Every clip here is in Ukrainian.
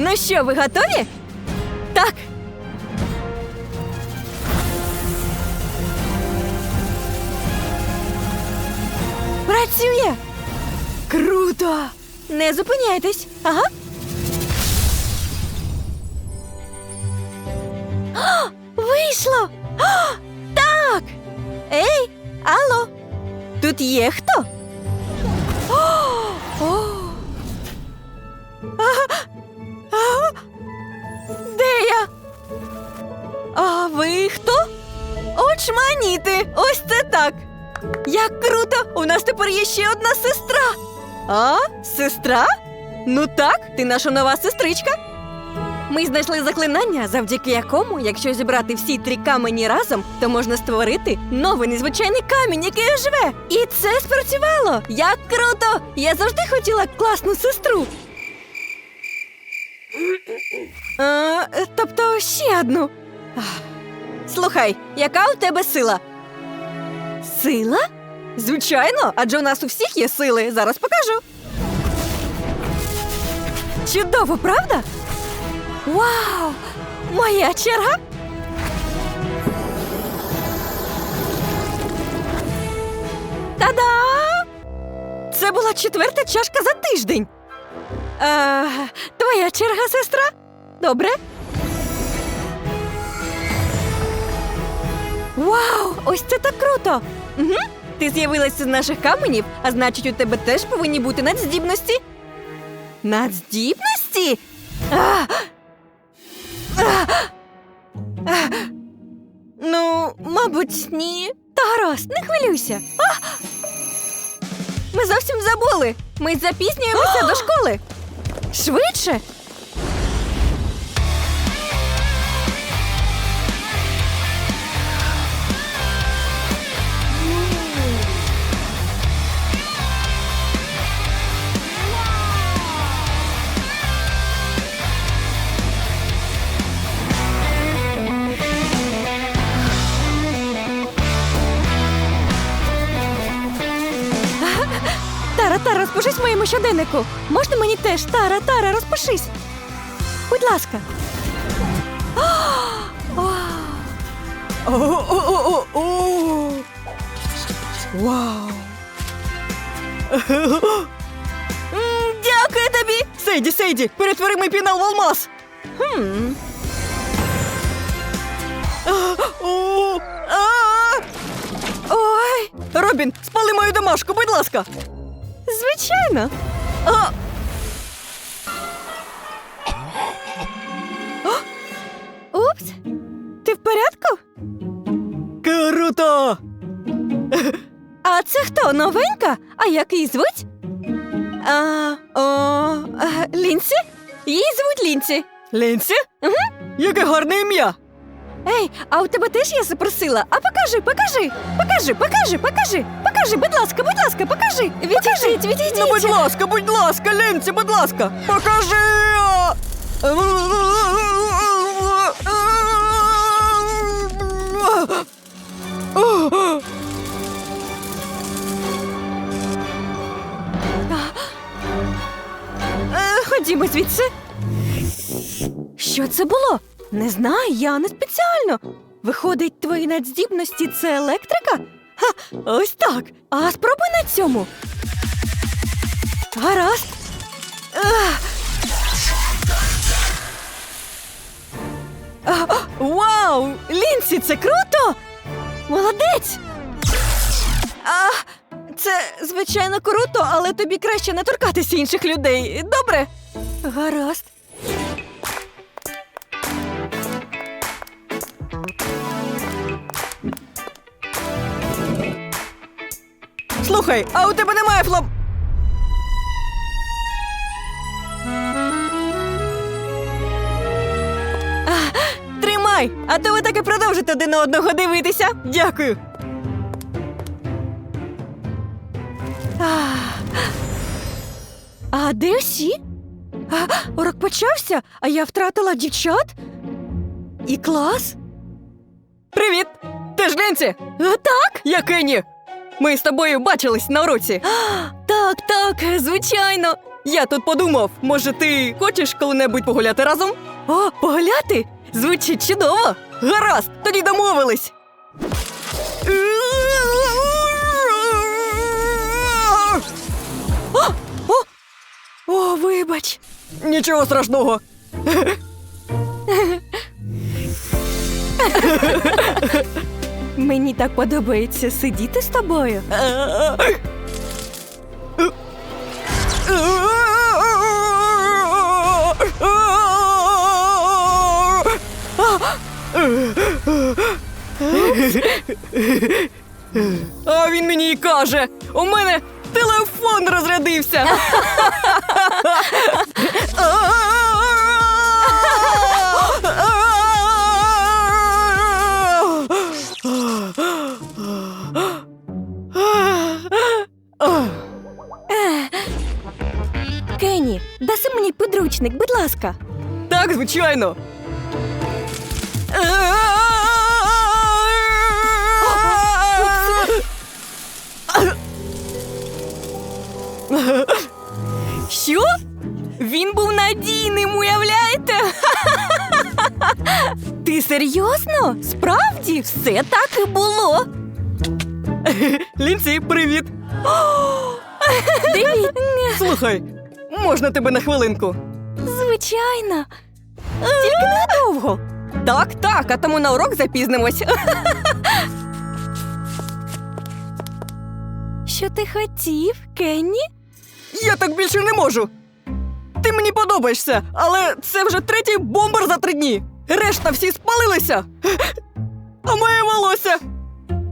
Ну що, ви готові? Так. Працює! Круто! Не зупиняйтесь. Ага. О, вийшло! О, так! Ей, алло! Тут є хто? Очманіти! Ось це так! Як круто! У нас тепер є ще одна сестра. А, сестра? Ну так, ти наша нова сестричка. Ми знайшли заклинання, завдяки якому, якщо зібрати всі три камені разом, то можна створити новий незвичайний камінь, який оживе. І це спрацювало! Як круто! Я завжди хотіла класну сестру. Е, тобто ще одну. Слухай, яка у тебе сила? Сила? Звичайно, адже у нас у всіх є сили. Зараз покажу. Чудово, правда? Вау! Моя черга. Та-да! Це була четверта чашка за тиждень. Е, твоя черга, сестра? Добре. Вау! Ось це так круто! Угу. Ти з'явилася з наших каменів, а значить, у тебе теж повинні бути надздібності. Надздібності? А! А! А! Ну, мабуть, ні. Та гаразд, не хвилюйся. А! Ми зовсім забули. Ми запізнюємося до школи. Швидше. Розпишись в моєму щоденнику. Можна мені теж? Тара, Тара, розпишись. Будь ласка. Вау! Дякую тобі! Сейді, Сейді, перетвори мій пінал в алмаз! Ой! Робін, спали мою домашку, будь ласка! Звичайно. О! О! Упс. Ти в порядку? Круто! А це хто? Новенька? А як її звуть? А, о, а, Лінсі? Її звуть Лінсі. Лінсі? Угу. Яке гарне ім'я. Ей, а у тебе теж є суперсила? А покажи, покажи, покажи, покажи, покажи, покажи, будь ласка, будь ласка, покажи. Відійдіть, відійдіть. Ну, будь ласка, будь ласка, Лінці, будь ласка, покажи. Е, Ходімо звідси. Що це було? Не знаю, я не спеціально. Виходить, твої надздібності це електрика? Ха, ось так. А спробуй на цьому. Гаразд. Вау! Лінсі, це круто! Молодець! А, це, звичайно, круто, але тобі краще не торкатися інших людей. Добре? Гаразд. Слухай, а у тебе немає флоп. Тримай, а то ви так і продовжите один на одного дивитися. Дякую. А, де всі? А, урок почався, а я втратила дівчат? І клас? Привіт! Ти ж Лінці? А, так? Я Кенні. Ми з тобою бачились на уроці. так, так, звичайно. Я тут подумав, може, ти хочеш коли-небудь погуляти разом? О, погуляти? Звучить чудово. Гаразд, тоді домовились. О, о, о, вибач. Нічого страшного. Мені так подобається сидіти з тобою. А він мені і каже: у мене телефон розрядився. ласка. Так, звичайно. Що? Він був надійним, уявляєте? Ти серйозно? Справді, все так і було. Лінці, привіт. Привіт. Слухай, можна тебе на хвилинку? Звичайно. Тільки недовго. Так, так, а тому на урок запізнимось. Що ти хотів, Кенні? Я так більше не можу. Ти мені подобаєшся, але це вже третій бомбер за три дні. Решта всі спалилися. А моє волосся.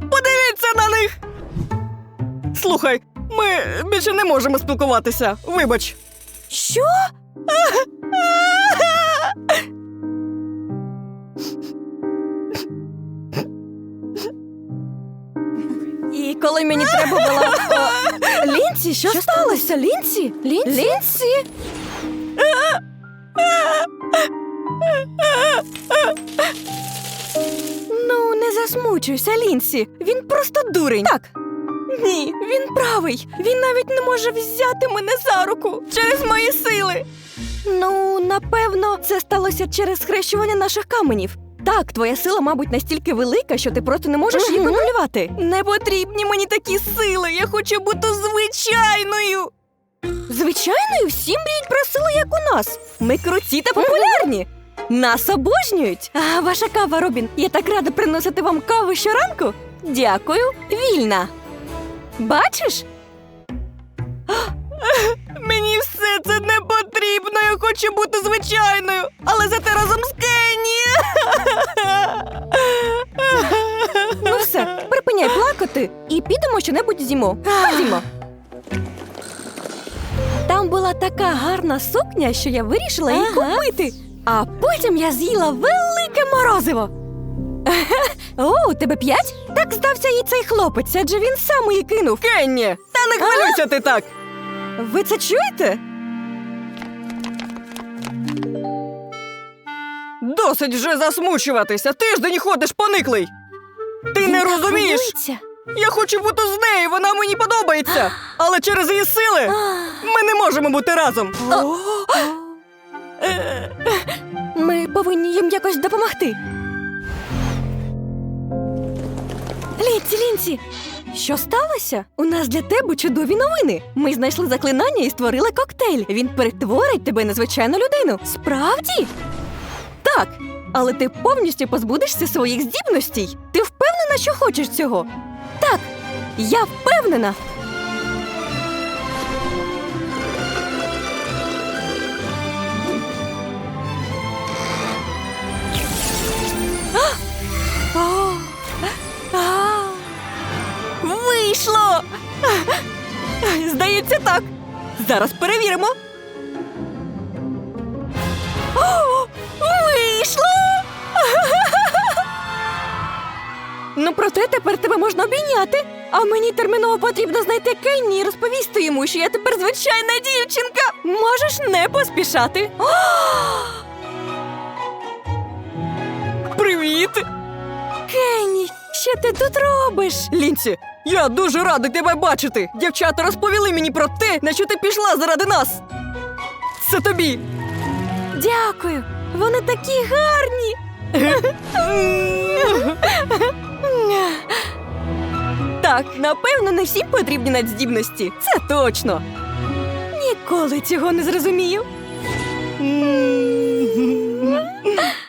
Подивіться на них. Слухай, ми більше не можемо спілкуватися. Вибач. Що? І коли мені треба було. О, Лінсі, що, сталося? Лінсі? Лінсі? Лінсі? Ну, не засмучуйся, Лінсі. Він просто дурень. Так. Ні, він правий. Він навіть не може взяти мене за руку через мої сили. Ну, напевно, це сталося через схрещування наших каменів. Так, твоя сила, мабуть, настільки велика, що ти просто не можеш її Мгм. контролювати. Не потрібні мені такі сили. Я хочу бути звичайною. Звичайно, всі мріють про силу, як у нас. Ми круті та популярні. Нас обожнюють. А ваша кава, Робін, я так рада приносити вам каву щоранку. Дякую, вільна. Бачиш? Мені все це не потрібно. Я хочу бути звичайною, але зате разом з Кенні. Ну все, припиняй плакати і підемо щонебудь з'їмо. Ходімо. Там була така гарна сукня, що я вирішила її Ага. купити. А потім я з'їла велике морозиво. О, у тебе п'ять? Так здався їй цей хлопець, адже він сам її кинув. Кенні, та не хвилюйся ти так. Ви це чуєте? Досить вже засмучуватися. Тиждень ходиш пониклий. Ти Він не розумієш? Я хочу бути з нею, вона мені подобається. Але через її сили ми не можемо бути разом. Ми повинні їм якось допомогти. Лінці, Лінці, що сталося? У нас для тебе чудові новини. Ми знайшли заклинання і створили коктейль. Він перетворить тебе на звичайну людину. Справді? Так, але ти повністю позбудешся своїх здібностей. Ти впевнена, що хочеш цього? Так, я впевнена. Здається, так. Зараз перевіримо. О, Вийшло! Ну, проте тепер тебе можна обійняти. А мені терміново потрібно знайти Кенні і розповісти йому, що я тепер звичайна дівчинка. Можеш не поспішати. О, Привіт! Кенні, що ти тут робиш? Лінці, я дуже радий тебе бачити. Дівчата розповіли мені про те, на що ти пішла заради нас. Це тобі. Дякую. Вони такі гарні. так, напевно, не всім потрібні надздібності. Це точно. Ніколи цього не зрозумію.